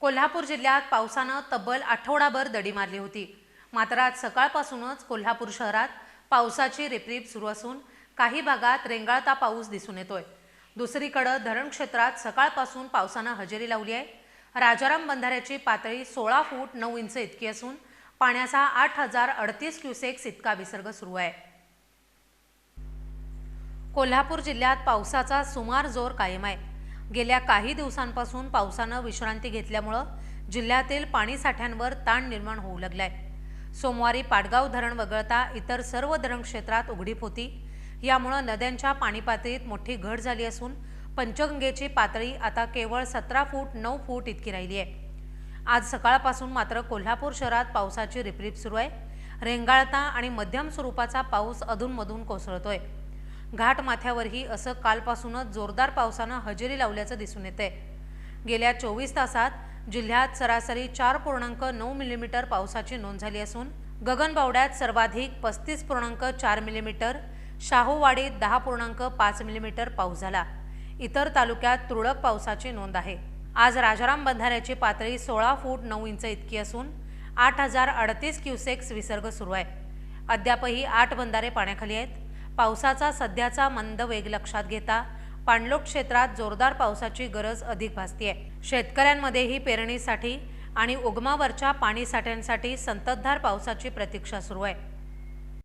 कोल्हापूर जिल्ह्यात पावसानं तब्बल आठवडाभर दडी मारली होती. मात्र आज सकाळपासूनच कोल्हापूर शहरात पावसाची रिपरिप सुरू असून काही भागात रेंगाळता पाऊस दिसून येतोय. दुसरीकडं धरण क्षेत्रात सकाळपासून पावसानं हजेरी लावली आहे. राजाराम बंधाऱ्याची पातळी सोळा फूट नऊ इंच इतकी असून पाण्याचा आठ हजार अडतीस क्युसेक्स इतका विसर्ग सुरू आहे. कोल्हापूर जिल्ह्यात पावसाचा सुमार जोर कायम आहे. गेल्या काही दिवसांपासून पावसानं विश्रांती घेतल्यामुळं जिल्ह्यातील पाणीसाठ्यांवर ताण निर्माण होऊ लागलाय. सोमवारी पाटगाव धरण वगळता इतर सर्व धरण क्षेत्रात उघडीप होती. यामुळं नद्यांच्या पाणी पातळीत मोठी घट झाली असून पंचगंगेची पातळी आता केवळ सतरा फूट नऊ फूट इतकी राहिली आहे. आज सकाळपासून मात्र कोल्हापूर शहरात पावसाची रिपरिप सुरू आहे. रेंगाळता आणि मध्यम स्वरूपाचा पाऊस अधूनमधून कोसळतोय. घाटमाथ्यावरही असं कालपासूनच जोरदार पावसानं हजेरी लावल्याचं दिसून येते गेल्या चोवीस तासात जिल्ह्यात सरासरी चार पूर्णांक नऊ मिलीमीटर पावसाची नोंद झाली असून गगनबावड्यात सर्वाधिक पस्तीस पूर्णांक चार मिलीमीटर शाहूवाडीत दहा पूर्णांक पाच मिलीमीटर पाऊस झाला. इतर तालुक्यात तुरळक पावसाची नोंद आहे. आज राजाराम बंधाऱ्याची पातळी सोळा फूट नऊ इंच इतकी असून आठ हजार अडतीस क्युसेक्स विसर्ग सुरू आहे. अद्यापही आठ बंधारे पाण्याखाली आहेत. पावसाचा सध्याचा मंद वेग लक्षात घेता पाणलोट क्षेत्रात जोरदार पावसाची गरज अधिक भासतीये. शेतकऱ्यांमध्येही पेरणीसाठी आणि उगमावरच्या पाणी साठ्यांसाठी संततधार पावसाची प्रतीक्षा सुरू आहे.